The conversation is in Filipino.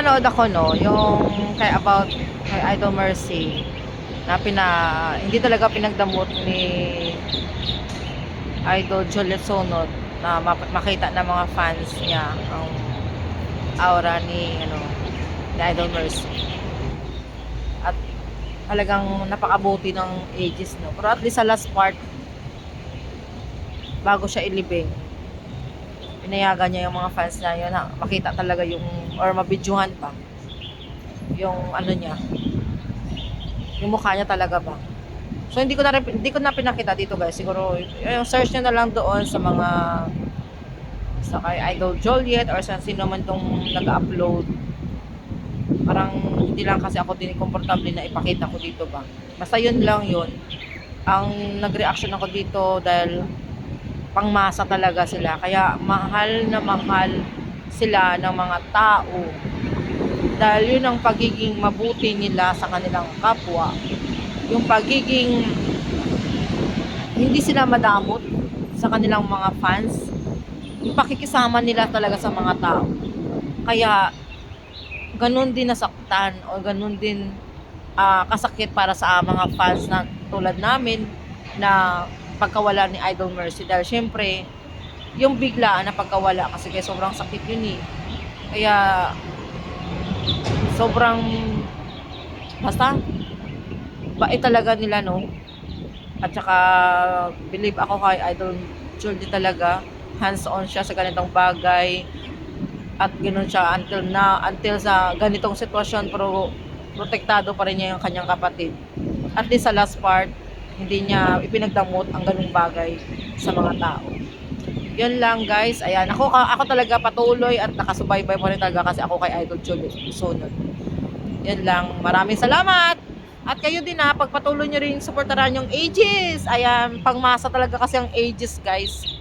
napanood ako no, yung kay about kay Idol Mercy na pina hindi talaga pinagdamot ni Idol Juliet Sonot na makita ng mga fans niya ang aura ni ano ni Idol Mercy. At talagang napakabuti ng ages no. Pero at least sa last part bago siya ilibing pinayagan niya yung mga fans niya yun na makita talaga yung or mabidyuhan pa. Yung ano niya. Yung mukha niya talaga ba? So hindi ko na hindi ko na pinakita dito guys. Siguro yung search niyo na lang doon sa mga sa kay Idol Joliet or sa sino man tong nag-upload. Parang hindi lang kasi ako din komportable na ipakita ko dito ba. Basta yun lang yun. Ang nag-reaction ako dito dahil pangmasa talaga sila. Kaya mahal na mahal sila ng mga tao. Dahil yun ang pagiging mabuti nila sa kanilang kapwa. Yung pagiging hindi sila madamot sa kanilang mga fans. Yung pakikisama nila talaga sa mga tao. Kaya ganun din nasaktan o ganun din ah, kasakit para sa mga fans na tulad namin na pagkawala ni Idol Mercy. Dahil syempre yung biglaan na pagkawala kasi kaya sobrang sakit yun eh. Kaya sobrang basta bait talaga nila no? At saka believe ako kay Idol Julie talaga. Hands on siya sa ganitong bagay. At ganoon siya until na until sa ganitong sitwasyon pero protektado pa rin niya yung kanyang kapatid. At least sa last part hindi niya ipinagdamot ang ganung bagay sa mga tao. Yun lang guys. Ayan, ako, ako talaga patuloy at nakasubaybay pa rin talaga kasi ako kay Idol Julius Sunod. Yan lang. Maraming salamat! At kayo din ha, pagpatuloy nyo rin supportaran yung ages. Ayan, pangmasa talaga kasi ang ages guys.